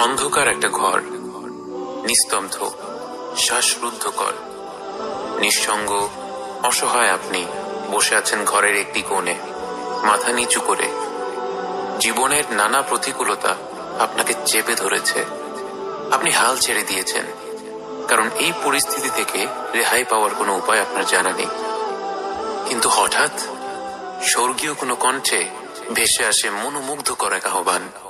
অন্ধকার একটা ঘর, নিস্তব্ধ, শ্বাসরুদ্ধকর। নিঃসঙ্গ, অসহায় আপনি বসে আছেন ঘরের একটি কোণে, মাথা নিচু করে। জীবনের নানা প্রতিকূলতা আপনাকে চেপে ধরেছে। আপনি হাল ছেড়ে দিয়েছেন, কারণ এই পরিস্থিতি থেকে রেহাই পাওয়ার কোনো উপায় আপনার জানা নেই। কিন্তু হঠাৎ, স্বর্গীয় কোনো কণ্ঠে ভেসে আসে মনোমুগ্ধকর এক আহ্বান।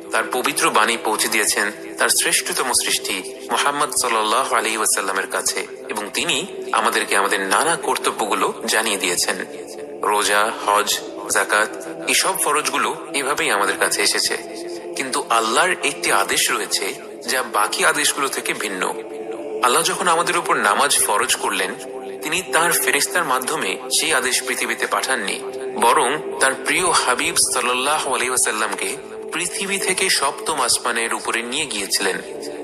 তার পবিত্র বাণী পৌঁছে দিয়েছেন তার শ্রেষ্ঠতম সৃষ্টি মোহাম্মদ সাল্লাহ আলী ওয়াসাল্লামের কাছে এবং তিনি আমাদেরকে আমাদের নানা কর্তব্যগুলো জানিয়ে দিয়েছেন। রোজা, হজ জাকাত এসব ফরজগুলো এভাবেই আমাদের কাছে এসেছে। কিন্তু আল্লাহর একটি আদেশ রয়েছে যা বাকি আদেশগুলো থেকে ভিন্ন। আল্লাহ যখন আমাদের উপর নামাজ ফরজ করলেন, তিনি তার ফেরিস্তার মাধ্যমে সেই আদেশ পৃথিবীতে পাঠাননি, বরং তার প্রিয় হাবিব সাল্লাহ আলাইসাল্লামকে পৃথিবী থেকে সপ্তম আসমানের উপরে নিয়ে গিয়েছিলেন,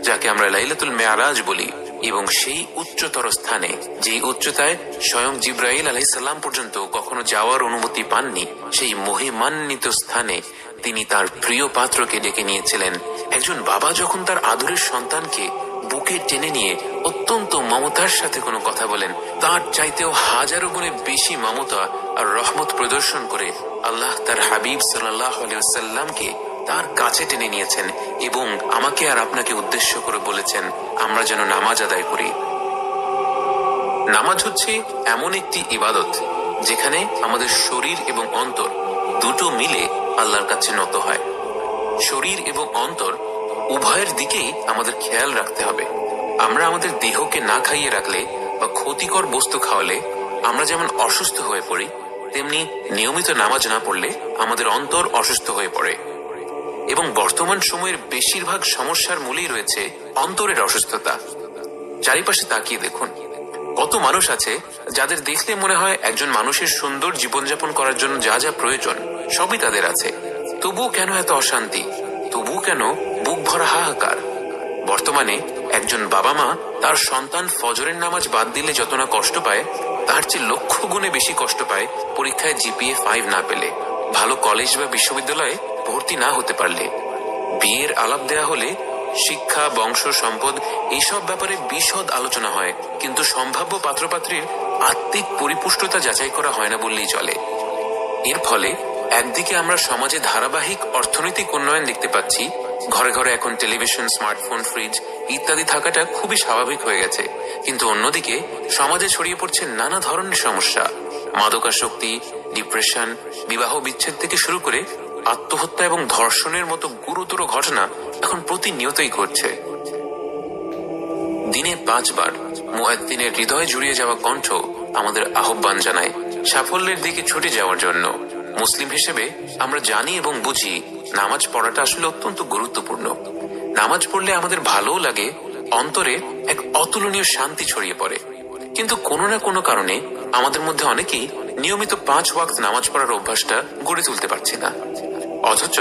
যাকে আমরা লাইলাতুল মেয়ারাজ বলি, এবং সেই উচ্চতর স্থানে, যেই উচ্চতায় স্বয়ং জিব্রাইল আলাইসাল্লাম পর্যন্ত কখনো যাওয়ার অনুমতি পাননি, সেই মহিমান্বিত স্থানে তিনি তার প্রিয় পাত্রকে ডেকে নিয়েছিলেন। একজন বাবা যখন তার আদরের সন্তানকে বুকে টেনে নিয়ে অত্যন্ত মমতার সাথে কোনো কথা বলেন, তার চাইতেও হাজারো গুণে বেশি মমতা আর রহমত প্রদর্শন করে আল্লাহ তার হাবিব সাল্লাহ সাল্লামকে তার কাছে টেনে নিয়েছেন এবং আমাকে আর আপনাকে উদ্দেশ্য করে বলেছেন, আমরা যেন নামাজ আদায় করি। নামাজ হচ্ছে এমন একটি ইবাদত যেখানে আমাদের শরীর এবং অন্তর দুটো মিলে আল্লাহর কাছে নত হয়। শরীর এবং অন্তর উভয়ের দিকেই আমাদের খেয়াল রাখতে হবে। আমরা আমাদের দেহকে না খাইয়ে রাখলে বা ক্ষতিকর বস্তু খাওয়ালে, আমরা যেমন অসুস্থ হয়ে পড়ি, তেমনি নিয়মিত নামাজ না পড়লে আমাদের অন্তর অসুস্থ হয়ে পড়ে। এবং বর্তমান সময়ের বেশিরভাগ সমস্যার মূলেই রয়েছে অন্তরের অসুস্থতা। চারিপাশে তাকিয়ে দেখুন। কত মানুষ আছে যাদের দেখলে মনে হয় একজন মানুষের সুন্দর জীবনযাপন করার জন্য যা যা প্রয়োজন সবই তাদের আছে। তবুও কেন এত অশান্তি? তবুও কেন বুক ভরা হাহাকার? বর্তমানে একজন বাবা মা তার সন্তান ফজরের নামাজ বাদ দিলে যত না কষ্ট পায়, তার চেয়ে লক্ষ গুণে বেশি কষ্ট পায় পরীক্ষায় জিপিএ ফাইভ না পেলে। ভালো কলেজ বা বিশ্ববিদ্যালয়ে ভর্তি না হতে পারলে, বিয়ের আলাপ দেয়া হলে শিক্ষা, বংশ, সম্পদ এইসব ব্যাপারে বিশদ আলোচনা হয়। কিন্তু সম্ভাব্য পাত্রপাত্রীর আত্মিক পরিপুষ্টতা যাচাই করা হয় না বললেই চলে। এর ফলে একদিকে আমরা সমাজে ধারাবাহিক অর্থনৈতিক উন্নয়ন দেখতে পাচ্ছি, ঘরে ঘরে এখন টেলিভিশন, স্মার্টফোন, ফ্রিজ ইত্যাদি থাকাটা খুবই স্বাভাবিক হয়ে গেছে। কিন্তু অন্যদিকে সমাজে ছড়িয়ে পড়ছে নানা ধরনের সমস্যা। মাদকাসক্তি, ডিপ্রেশন, বিবাহ বিচ্ছেদ থেকে শুরু করে আত্মহত্যা এবং ধর্ষণের মতো গুরুতর ঘটনা এখন প্রতিনিয়তই ঘটছে। দিনে পাঁচবার মুয়াদ্দিনের হৃদয় জুড়িয়ে যাওয়া কণ্ঠ আমাদের আহ্বান জানায়, সাফল্যের দিকে ছুটে যাওয়ার জন্য। মুসলিম হিসেবে আমরা জানি এবং বুঝি, নামাজ পড়াটা আসলে অত্যন্ত গুরুত্বপূর্ণ। নামাজ পড়লে আমাদের ভালোও লাগে, অন্তরে এক অতুলনীয় শান্তি ছড়িয়ে পড়ে। কিন্তু কোনো না কোনো কারণে আমাদের মধ্যে অনেকেই নিয়মিত পাঁচ ওয়াক্ত নামাজ পড়ার অভ্যাসটা গড়ে তুলতে পারছে না। অথচ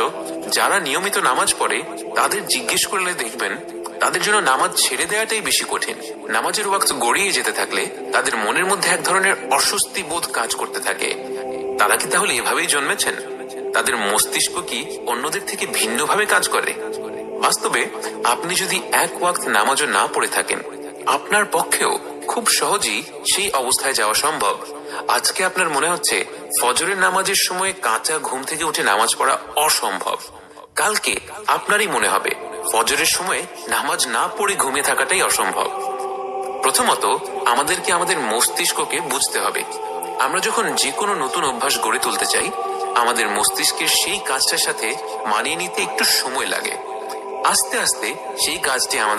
যারা নিয়মিত নামাজ পড়ে, তাদের জিজ্ঞেস করলে দেখবেন তাদের জন্য নামাজ ছেড়ে দেওয়াটাই বেশি কঠিন। নামাজের ওয়াক্ত গড়িয়ে যেতে থাকলে তাদের মনের মধ্যে এক ধরনের অস্বস্তি বোধ কাজ করতে থাকে। তারা কি তাহলে এভাবেই জন্মেছেন? তাদের মস্তিষ্ক কি অন্যদের থেকে ভিন্নভাবে কাজ করে? বাস্তবে আপনি যদি এক ওয়াক্ত নামাজও না পড়ে থাকেন, আপনার পক্ষেও খুব সহজেই সেই অবস্থায় যাওয়া সম্ভব। আজকে আপনার মনে হচ্ছে ফজরের নামাজের সময় কাঁচা ঘুম থেকে উঠে নামাজ পড়া অসম্ভব। কালকে আপনারই মনে হবে, ফজরের সময় নামাজ না পড়ে ঘুমিয়ে থাকাটাই অসম্ভব। প্রথমত, আমাদেরকে আমাদের মস্তিষ্ককে বুঝতে হবে। আমরা যখন যে কোনো নতুন অভ্যাস গড়ে তুলতে চাই, আমাদের মস্তিষ্কের সেই কাজটার সাথে মানিয়ে নিতে একটু সময় লাগে। আস্তে আস্তে সেই কাজটি আমাদের